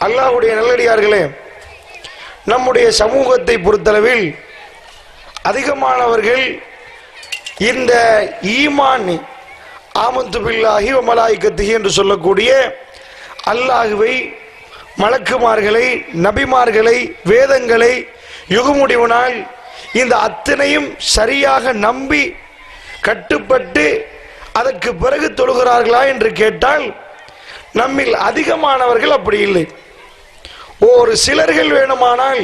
அல்லாஹுடைய நல்லடியார்களே நம்முடைய சமூகத்தை பொறுத்தளவில் அதிகமானவர்கள் இந்த ஈமான் ஆமந்து பில்லாஹி மலாய்க்கத்திகி என்று சொல்லக்கூடிய அல்லாஹுவை மலக்குமார்களை நபிமார்களை வேதங்களை யுகமுடிவனால் இந்த அத்தனையும் சரியாக நம்பி கட்டுப்பட்டு அதற்கு பிறகு தொழுகிறார்களா என்று கேட்டால் நம்மில் அதிகமானவர்கள் அப்படி இல்லை. ஒரு சிலர்கள் வேணுமானால்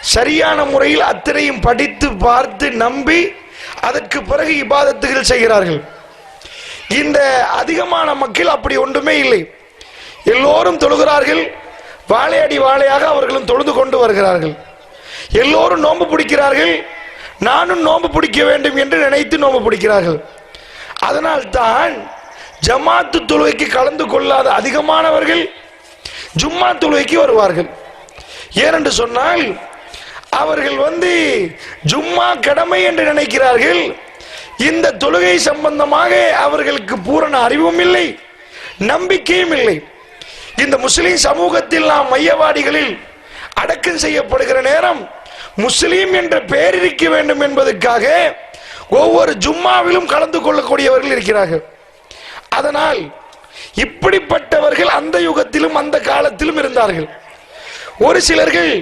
சரியான முறையில் அத்தனையும் படித்து பார்த்து நம்பி அதற்கு பிறகு இபாதத்துகள் செய்கிறார்கள். இந்த அதிகமான மக்கள் அப்படி ஒன்றுமே இல்லை. எல்லோரும் தொழுகிறார்கள். வாழையடி வாழையாக அவர்களும் தொழுது கொண்டு வருகிறார்கள். எல்லோரும் நோன்பு பிடிக்கிறார்கள். நானும் நோன்பு பிடிக்க வேண்டும் என்று நினைத்து நோன்பு பிடிக்கிறார்கள். அதனால் தான் ஜமாத்து தொழுகைக்கு கலந்து கொள்ளாத அதிகமானவர்கள் ஜும்மா தொழுகைக்கு வருவார்கள். ஏனென்று சொன்னால் அவர்கள் வந்து ஜும்மா கடமை என்று நினைக்கிறார்கள். இந்த தொழுகை சம்பந்தமாக அவர்களுக்கு பூரண அறிவும் இல்லை நம்பிக்கையும் இல்லை. இந்த முஸ்லிம் சமூகத்தில் நாம் மையவாடிகளில் அடக்கம் செய்யப்படுகிற நேரம் முஸ்லீம் என்ற பெயர் இருக்க வேண்டும் என்பதற்காக ஒவ்வொரு ஜும்மாவிலும் கலந்து கொள்ளக்கூடியவர்கள் இருக்கிறார்கள். அதனால் இப்படிப்பட்டவர்கள் அந்த யுகத்திலும் அந்த காலத்திலும் இருந்தார்கள். ஒரு சிலர்கள்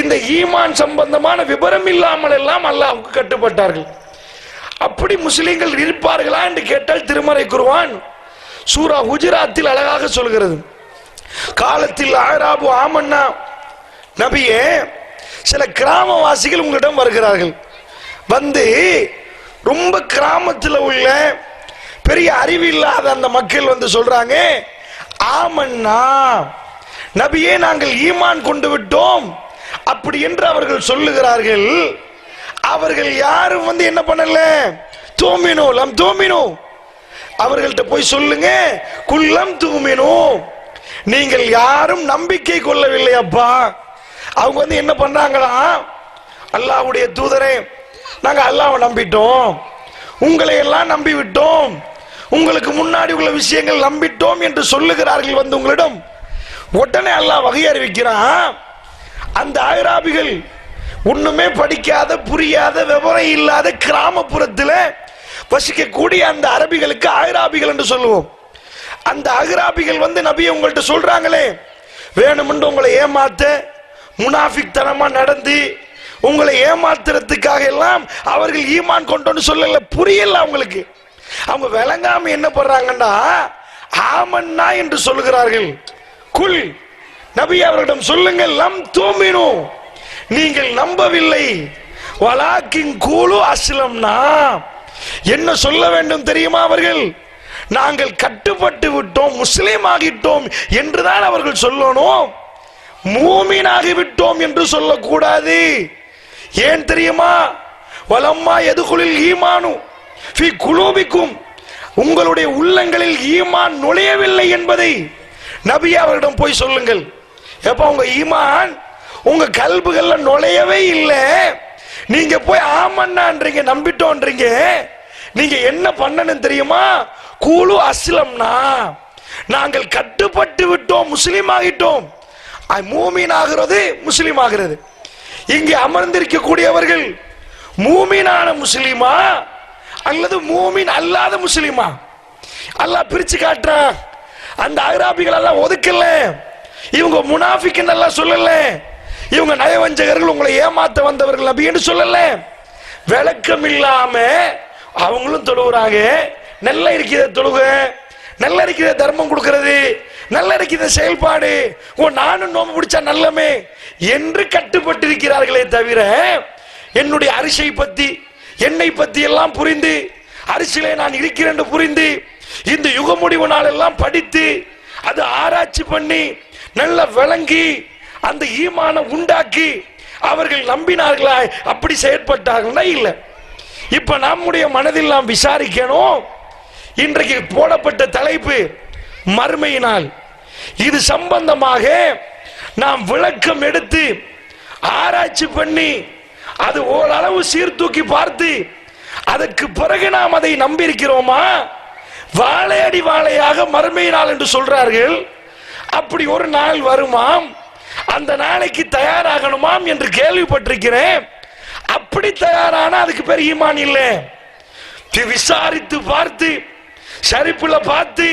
இந்த ஈமான் சம்பந்தமான விபரம் இல்லாமல் எல்லாம் அல்லாவுக்கு கட்டுப்பட்டார்கள். அப்படி முஸ்லிம்கள் இருப்பார்களா என்று கேட்டால் திருமறை குருவான் சூரா குஜராத்தில் அழகாக சொல்கிறது. காலத்தில் ஆராபு ஆமன்னா நபியே சில கிராமவாசிகள் உங்களிடம் வருகிறார்கள். வந்து ரொம்ப கிராமத்தில் உள்ள பெரிய அறிவு இல்லாத அந்த மக்கள் வந்து சொல்றாங்க ஆமன்னா நபியே நாங்கள் ஈமான் கொண்டு விட்டோம். அப்படி என்று அவர்கள் சொல்லுகிறார்கள். அவர்கள் யாரும் வந்து என்ன பண்ணல? தூமினோ லம் தூமினோ. அவர்கள்ட்ட போய் சொல்லுங்க குல்லம் தூமினோ. நீங்கள் யாரும் நம்பிக்கை கொள்ளவில்லை அப்பா. அவங்க வந்து என்ன பண்றாங்களா? அல்லாஹ்வுடைய தூதரே நாங்க அல்லாவை நம்பிட்டோம். உங்களை எல்லாம் நம்பி விட்டோம் உங்களுக்கு முன்னாடி உள்ள விஷயங்கள் நம்பிட்டோம் என்று சொல்லுகிறார்கள் வந்து உங்களிடம். உடனே அல்லாஹ் வகை அறிவிக்கிறான் அந்த ஆயிராபிகள் ஒண்ணுமே படிக்காத புரியாத விவரம் இல்லாத கிராமப்புறத்தில் வசிக்கக்கூடிய அந்த அரபிகளுக்கு ஆயிராபிகள் என்று சொல்லுவோம். அந்த அகராபிகள் வந்து நபியை உங்கள்ட்ட சொல்றாங்களே வேணுமென்று உங்களை ஏமாத்த முனாஃபிக் தனமா நடந்து உங்களை ஏமாத்துறதுக்காக எல்லாம் அவர்கள் ஈமான் கொண்டோன்னு சொல்லல புரியல அவங்களுக்கு. அவங்க விளங்காம என்ன பண்றாங்கன்னா ஆமன்னா என்று சொல்லுகிறார்கள். குல் நபி அவர்களிடம் சொல்லுங்கள் லம் தூமினோ. நீங்கள் நம்பவில்லை. வலாக்கின் கூலு அஸ்லம்னா. என்ன சொல்ல வேண்டும் தெரியுமா அவர்கள்? நாங்கள் கட்டுப்பட்டு விட்டோம் முஸ்லீம் ஆகிட்டோம் என்றுதான் அவர்கள் சொல்லணும். மூமீனாகி விட்டோம் என்று சொல்லக்கூடாது. ஏன் தெரியுமா? வலம்மா எதுகுளில் ஈமானு? ஈமானும் குலூபிக்கும் உங்களுடைய உள்ளங்களில் ஈமான் நுழையவில்லை என்பதை நபி அவரிடம் போய் சொல்லுங்கள். எப்ப உங்க ஈமான் உங்க கல்புகள்ல நுழையவே இல்லை. நீங்க போய் ஆமன்னான்றீங்க நம்பிட்டோன்றீங்க. நீங்க என்ன பண்ணணும் தெரியுமா? கூலு அஸ்லம்னா நாங்கள் கட்டுப்பட்டு விட்டோம் முஸ்லீம் ஆகிட்டோம். மூமீன் ஆகிறது முஸ்லீம் ஆகிறது. இங்கே அமர்ந்திருக்கக்கூடியவர்கள் மூமீனான முஸ்லீமா? அல்லது மூமின் அல்லாத முஸ்லீமா? அல்லாஹ் பிரிச்சு காட்டுறான் அந்த அகராபிகள் எல்லாம் ஒதுக்கல. இவங்க முனாஃபிக்குன்னு நல்லா சொல்லல. இவங்க நயவஞ்சகர்கள் உங்களை ஏமாத்த வந்தவர்கள் அப்படின்னு சொல்லல. விளக்கம் இல்லாம அவங்களும் தொழுகிறாங்க நல்லா இருக்கிற தொழுக. நல்லா இருக்கிற தர்மம் கொடுக்கறது. நல்லா இருக்கிற செயல்பாடு. ஓ நானும் நோம்பு பிடிச்சா நல்லமே என்று கட்டுப்பட்டிருக்கிறார்களே தவிர என்னுடைய அரிசை பத்தி என்னை பத்தி எல்லாம் புரிந்து அரிசியிலே நான் இருக்கிறேன் என்று புரிந்து இந்த யுக முடிவு நாள் எல்லாம் படித்து அது ஆராய்ச்சி பண்ணி நல்ல விளங்கி அந்த ஈமான உண்டாக்கி அவர்கள் நம்பினார்களா அப்படி செயற்பட்டார்களா இல்லை. இப்ப நம்முடைய மனதில் நாம் விசாரிக்கணும். இன்றைக்கு போடப்பட்ட தலைப்பு மறுமையினால் இது சம்பந்தமாக நாம் விளக்கம் எடுத்து ஆராய்ச்சி பண்ணி அது ஓரளவு சீர்தூக்கி பார்த்து அதற்கு பிறகு நாம் அதை நம்பியிருக்கிறோமா? வாழையடி வாழையாக மறுமையினால் என்று சொல்றார்கள். அப்படி ஒரு நாள் வருமாம். அந்த நாளைக்கு தயாராகணுமாம் என்று கேள்விப்பட்டிருக்கிறேன். அப்படி தயாரானா அதுக்கு பேர் ஈமான் இல்லை. விசாரித்து பார்த்து சரிப்புல பார்த்து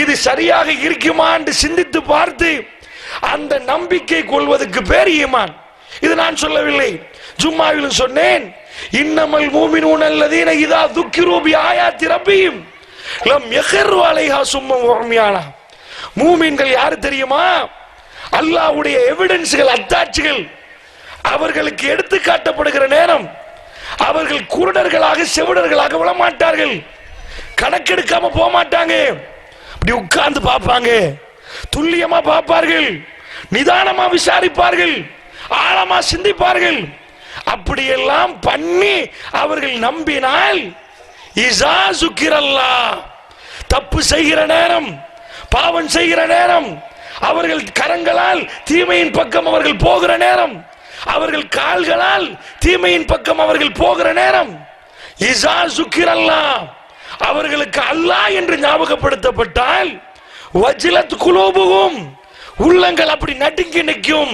இது சரியாக இருக்குமா என்று சிந்தித்து பார்த்து அந்த நம்பிக்கை கொள்வதற்கு பேர் ஈமான். இது நான் சொல்லவில்லை. ஜும்மாவிலும் சொன்னேன் இன்னமல் மூமினூன் அல்லதீன இதா துக்கிரூபி ஆயாத்தி ரப்பியும் லம் யஹிரு அலைஹா சும்மம் உம்யானா மூமின்கள் யாரு தெரியுமா? அல்லாஹ்வுடைய எவிடன்ஸ்கள் அத்தாட்சிகள். அவர்களுக்கு எடுத்து காட்டப்படுகிற நேரம் அவர்கள் குருடர்களாக செவிடர்களாக விழமாட்டார்கள் கணக்கெடுக்காம போக மாட்டாங்க இப்படி உட்கார்ந்து பார்ப்பாங்க. துல்லியமா பார்ப்பார்கள். நிதானமா விசாரிப்பார்கள். ஆழமா சிந்திப்பார்கள். அப்படியெல்லாம் பண்ணி அவர்கள் நம்பினால் இசா சுக்கிரல்லா தப்பு செய்கிற நேரம் பாவம் செய்கிற நேரம் அவர்கள் கரங்களால் தீமையின் பக்கம் அவர்கள் போகிற நேரம் அவர்கள் கால்களால் தீமையின் பக்கம் அவர்கள் போகிற நேரம் இசா சுக்கிரல்லா அவர்களுக்கு அல்லாஹ் என்று ஞாபகப்படுத்தப்பட்டால் வஜிலத் குலோபுகும் உள்ளங்கள் அப்படி நடுங்கி நிற்கும்.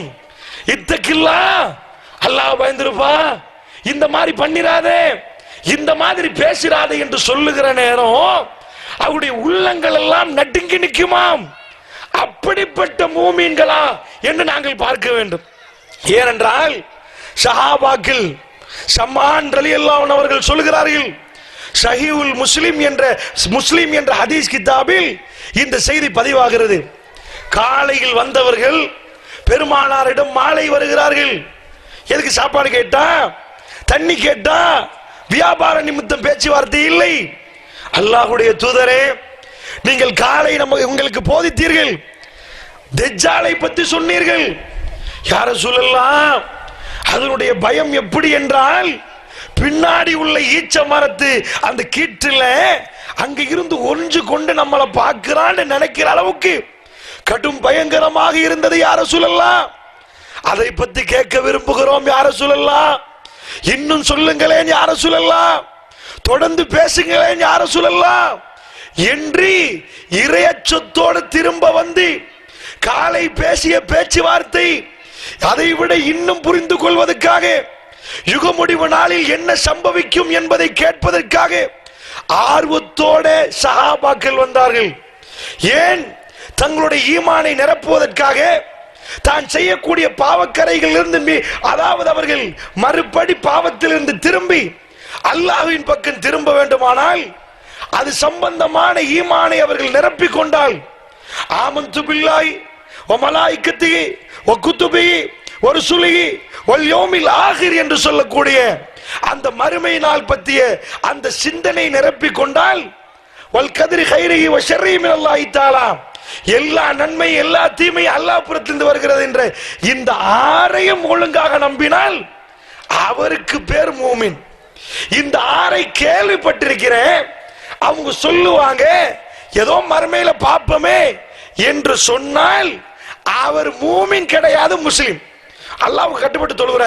இத்தக்கில்லா அல்லாஹ் பயந்துருப்பா. இந்த மாதிரி பண்ணிராதே. இந்த மாதிரி பேசிராதே என்று சொல்லுகிற நேரம் அவருடைய உள்ளங்கள் எல்லாம் நடுங்கி நிற்குமாம். அப்படிப்பட்ட மூமீன்களா என்று நாங்கள் பார்க்க வேண்டும். ஏனென்றால் ஷஹாபாக்கில் சம்மான் ரலி அவர்கள் சொல்லுகிறார்கள் ஷஹீவுல் முஸ்லிம் என்ற முஸ்லிம் என்ற ஹதீஸ் கிதாபில் இந்த செய்தி பதிவாகிறது. காலையில் வந்தவர்கள் பெருமானாரிடம் மாலை வருகிறார்கள். எதுக்கு சாப்பாடு கேட்டா? தண்ணி கேட்டா? வியாபார நிமித்தம் பேச்சுவார்த்தை இல்லை. அல்லாஹுடைய தூதரே நீங்கள் காலை நம்ம உங்களுக்கு போதித்தீர்கள். தெஜாலை பத்தி சொன்னீர்கள். யார சொல்லலாம் அதனுடைய பயம் எப்படி என்றால் பின்னாடி உள்ள ஈச்ச மரத்து அந்த கீற்றில் அங்க இருந்து ஒன்று கொண்டு நம்மளை பார்க்கிறான்னு நினைக்கிற அளவுக்கு கடும் பயங்கரமாக இருந்தது யார சொல்லலாம் அதை பத்தி கேட்க விரும்புகிறோம் யார சொல்லலாம் இன்னும் சொல்லுங்களேன் யார சொல்லலாம் தொடர்ந்து பேசுங்களேன் யார சொல்லலாம் என்று இரையச்சத்தோடு திரும்ப வந்து காலை பேசிய பேச்சுவார்த்தை அதை விட இன்னும் புரிந்து கொள்வதற்காக யுக முடிவு நாளில் என்ன சம்பவிக்கும் என்பதை கேட்பதற்காக ஆர்வத்தோட சகாபாக்கள் வந்தார்கள். ஏன்? தங்களுடைய ஈமானை நிரப்புவதற்காக தான் செய்யக்கூடிய பாவக்கரைகளிலிருந்து அதாவது அவர்கள் மறுபடி பாவத்திலிருந்து திரும்பி அல்லாஹ்வின் பக்கம் திரும்ப வேண்டுமானால் அது சம்பந்தமான ஈமானை அவர்கள் நிரப்பிக் கொண்டால் ஆமன் துபில்லாய் ஒ மலாய்க்கத்திகி ஒ ஒரு சுலுகி ஒல் யோமில் ஆகிர் என்று சொல்லக்கூடிய அந்த மறுமை நாள் பற்றிய அந்த சிந்தனை நிரப்பிக் கொண்டால் வல் கதிரி கைரகி ஒ ஷர்ரிஹி அல்லாஹ் எல்லா நன்மை எல்லா தீமை அல்லாஹ் புறத்திலிருந்து வருகிறது என்ற இந்த ஆறையும் ஒழுங்காக நம்பினால் அவருக்கு பேர் மூமின். இந்த ஆறை கேள்விப்பட்டிருக்கிறேன். அவங்க சொல்லுவாங்க ஏதோ மறுமையில பாப்பமே என்று சொன்னால் அவர் மூமின் கிடையாது முஸ்லிம். அல்லாவுக்கு கட்டுப்பட்டு தொழுகிறார்.